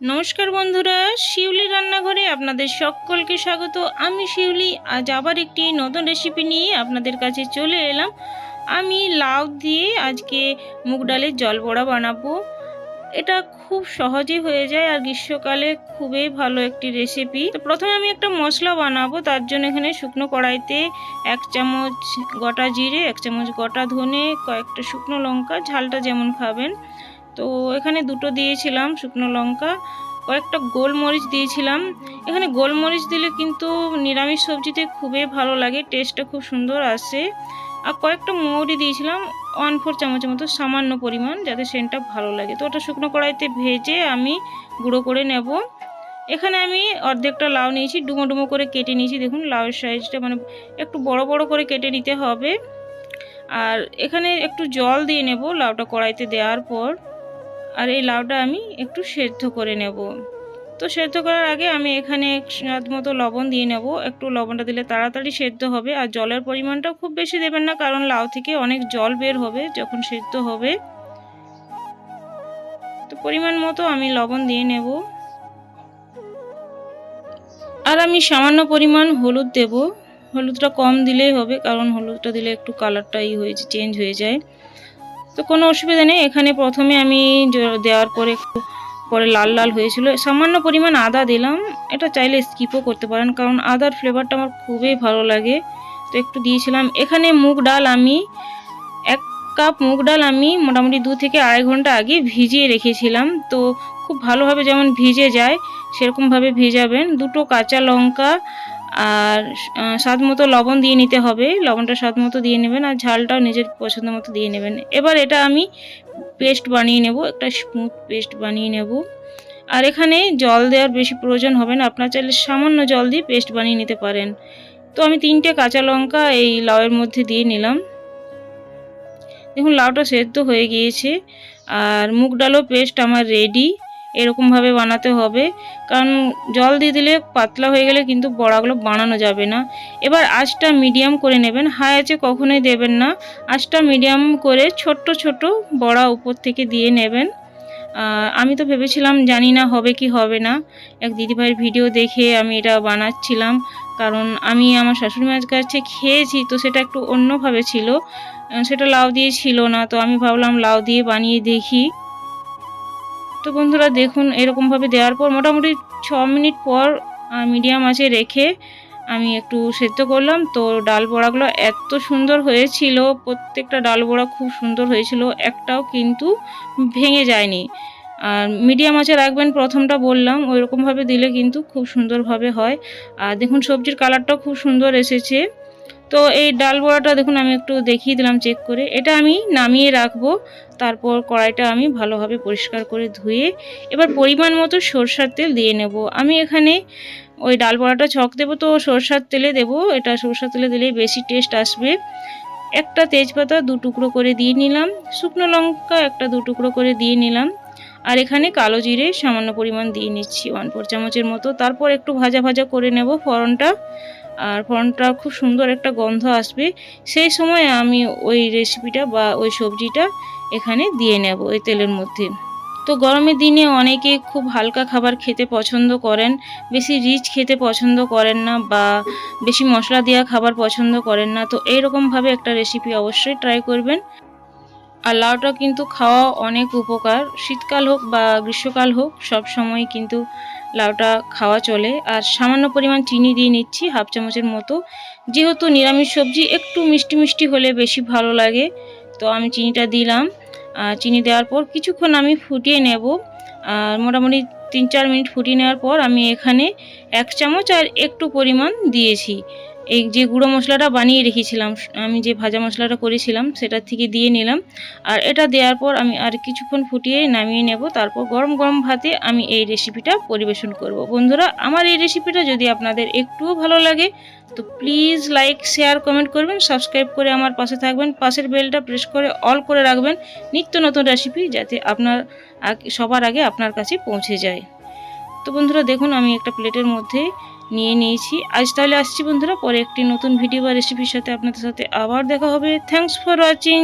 নমস্কার বন্ধুরা, শিউলি রান্নাঘরে আপনাদের সকলকে স্বাগত। আমি শিউলি, আজ আবার একটি নতুন রেসিপি নিয়ে আপনাদের কাছে চলে এলাম। আমি লাউ দিয়ে আজকে মুগ ডালের জল বড়া বানাবো। এটা খুব সহজে হয়ে যায় আর গ্রীষ্মকালে খুবই ভালো একটি রেসিপি তো প্রথমে আমি একটা মশলা বানাবো, তার জন্য এখানে শুকনো কড়াইতে এক চামচ গোটা জিরে, এক চামচ গোটা ধনে, কয়েকটা শুকনো লঙ্কা, ঝালটা যেমন খাবেন। তো এখানে দুটো দিয়েছিলাম শুকনো লঙ্কা, কয়েকটা গোলমরিচ দিয়েছিলাম। এখানে গোলমরিচ দিলে কিন্তু নিরামিষ সবজিতে খুবই ভালো লাগে, টেস্টটা খুব সুন্দর আসে। আর কয়েকটা মৌরি দিয়েছিলাম, ওয়ান ফোর চামচের মতো সামান্য পরিমাণ, যাতে সেন্টটা ভালো লাগে। তো ওটা শুকনো কড়াইতে ভেজে আমি গুঁড়ো করে নেব। এখানে আমি অর্ধেকটা লাউ নিয়েছি, ডুমো ডুমো করে কেটে নিয়েছি। দেখুন, লাউয়ের সাইজটা মানে একটু বড় বড় করে কেটে নিতে হবে। আর এখানে একটু জল দিয়ে নেব লাউটা কড়াইতে দেওয়ার পর। আর এই লাউটা আমি একটু সেদ্ধ করে নেব। তো সেদ্ধ করার আগে আমি এখানে স্বাদ মতো লবণ দিয়ে নেব। একটু লবণটা দিলে তাড়াতাড়ি সেদ্ধ হবে আর জলের পরিমাণটাও খুব বেশি দেবেন না, কারণ লাউ থেকে অনেক জল বের হবে যখন সেদ্ধ হবে। তো পরিমাণ মতো আমি লবণ দিয়ে নেব। আর আমি সামান্য পরিমাণ হলুদ দেব। হলুদটা কম দিলেই হবে, কারণ হলুদটা দিলে একটু কালারটা ই হয়েছে চেঞ্জ হয়ে যায়। তো কোনো অসুবিধা নেই। এখানে প্রথমে আমি দেওয়ার পরে একটু পরে লাল লাল হয়েছিল। সামান্য পরিমাণ আদা দিলাম। এটা চাইলে স্কিপও করতে পারেন, কারণ আদার ফ্লেভারটা আমার খুবই ভালো লাগে। তো একটু দিয়েছিলাম। এখানে মুগ ডাল আমি এক কাপ মুগ ডাল আমি মোটামুটি দু থেকে আড়াই ঘণ্টা আগে ভিজিয়ে রেখেছিলাম। তো খুব ভালোভাবে যেমন ভিজে যায়, সেরকমভাবে ভেজাবেন। দুটো কাঁচা লঙ্কা আর স্বাদ মতো লবণ দিয়ে নিতে হবে। লবণটা স্বাদ মতো দিয়ে নেবেন আর ঝালটাও নিজের পছন্দ মতো দিয়ে নেবেন। এবার এটা আমি পেস্ট বানিয়ে নেব, একটা স্মুথ পেস্ট বানিয়ে নেব। আর এখানে জল দেওয়ার বেশি প্রয়োজন হবে না, আপনার চাইলে সামান্য জল দিয়ে পেস্ট বানিয়ে নিতে পারেন। তো আমি তিনটে কাঁচা লঙ্কা এই লাউয়ের মধ্যে দিয়ে নিলাম। দেখুন, লাউটা সেদ্ধ হয়ে গিয়েছে, আর মুগ ডালও পেস্ট আমার রেডি। এরকমভাবে বানাতে হবে। কারণ জল দিয়ে দিলে পাতলা হয়ে গেলে কিন্তু বড়াগুলো বানানো যাবে না। এবার আঁচটা মিডিয়াম করে নেবেন। হাই আছে কখনোই দেবেন না। আঁচটা মিডিয়াম করে ছোট্ট ছোট বড়া উপর থেকে দিয়ে নেবেন। আমি তো ভেবেছিলাম জানি না হবে কি হবে না। এক দিদিভাইয়ের ভিডিও দেখে আমি এটা বানাচ্ছিলাম। কারণ আমি আমার শাশুড়ি মায়ের কাছে খেয়েছি, তো সেটা একটু অন্যভাবে ছিল। সেটা লাউ দিয়ে ছিল না, তো আমি ভাবলাম লাউ দিয়ে বানিয়ে দেখি। তো বন্ধুরা দেখুন, এরকমভাবে দেওয়ার পর মোটামুটি ছ মিনিট পর মিডিয়াম আঁচে রেখে আমি একটু সেদ্ধ করলাম। তো ডাল বড়াগুলো এত সুন্দর হয়েছিল, প্রত্যেকটা ডাল বড়া খুব সুন্দর হয়েছিল, একটাও কিন্তু ভেঙে যায়নি। আর মিডিয়াম আঁচে রাখবেন প্রথমটা বললাম ওই রকমভাবে দিলে কিন্তু খুব সুন্দরভাবে হয়। আর দেখুন, সবজির কালারটাও খুব সুন্দর এসেছে। তো এই ডাল বড়াটা দেখুন, আমি একটু দেখিয়ে দিলাম, চেক করে। এটা আমি নামিয়ে রাখব। তারপর কড়াইটা আমি ভালোভাবে পরিষ্কার করে ধুয়ে এবার পরিমাণ মতো সরষার তেল দিয়ে নেব। আমি এখানে ওই ডাল বড়াটা ছক দেবো তো সরষার তেলে দেবো। এটা সরষার তেলে দিলেই বেশি টেস্ট আসবে। একটা তেজপাতা দু টুকরো করে দিয়ে নিলাম। শুকনো লঙ্কা একটা দু টুকরো করে দিয়ে নিলাম। আর এখানে কালো জিরে সামান্য পরিমাণ দিয়ে নিচ্ছি, ওয়ান ফোর চামচের মতো। তারপর একটু ভাজা ভাজা করে নেব ফোড়নটা। আর ফোড়নটা খুব সুন্দর একটা গন্ধ আসবে। সেই সময় আমি ওই রেসিপিটা বা ওই সবজিটা এখানে দিয়ে নেব ওই তেলের মধ্যে। তো গরমের দিনে অনেকে খুব হালকা খাবার খেতে পছন্দ করেন, বেশি রিচ খেতে পছন্দ করেন না বা বেশি মশলা দেওয়া খাবার পছন্দ করেন না। তো এইরকমভাবে একটা রেসিপি অবশ্যই ট্রাই করবেন। আর লাউটা কিন্তু খাওয়া অনেক উপকার। শীতকাল হোক বা গ্রীষ্মকাল হোক, সব সময় কিন্তু লাউটা খাওয়া চলে। আর সামান্য পরিমাণ চিনি দিয়ে নিচ্ছি, হাফ চামচের মতো। যেহেতু নিরামিষ সবজি, একটু মিষ্টি মিষ্টি হলে বেশি ভালো লাগে। তো আমি চিনিটা দিলাম। চিনি দেওয়ার পর কিছুক্ষণ আমি ফুটিয়ে নেব। আর মোটামুটি তিন চার মিনিট ফুটিয়ে নেওয়ার পর আমি এখানে এক চামচ আর একটু পরিমাণ দিয়েছি। এই যে গুঁড়ো মশলাটা বানিয়ে রেখেছিলাম, আমি যে ভাজা মশলাটা করেছিলাম, সেটা থেকে দিয়ে নিলাম। আর এটা দেওয়ার পর আমি আর কিছুক্ষণ ফুটিয়ে নামিয়ে নেব। তারপর গরম গরম ভাতে আমি এই রেসিপিটা পরিবেশন করব। বন্ধুরা, আমার এই রেসিপিটা যদি আপনাদের একটুও ভালো লাগে, তো প্লিজ লাইক শেয়ার কমেন্ট করবেন সাবস্ক্রাইব করে আমার পাশে থাকবেন, পাশের বেলটা প্রেস করে অল করে রাখবেন, নিত্য নতুন রেসিপি যাতে আপনার সবার আগে আপনার কাছে পৌঁছে যায়। তো বন্ধুরা, দেখুন আমি একটা প্লেটের মধ্যে নিয়ে নিয়েছি। আজ তাহলে আসছি বন্ধুরা, পরে একটি নতুন ভিডিও বা রেসিপির সাথে আপনাদের সাথে আবার দেখা হবে। Thanks for watching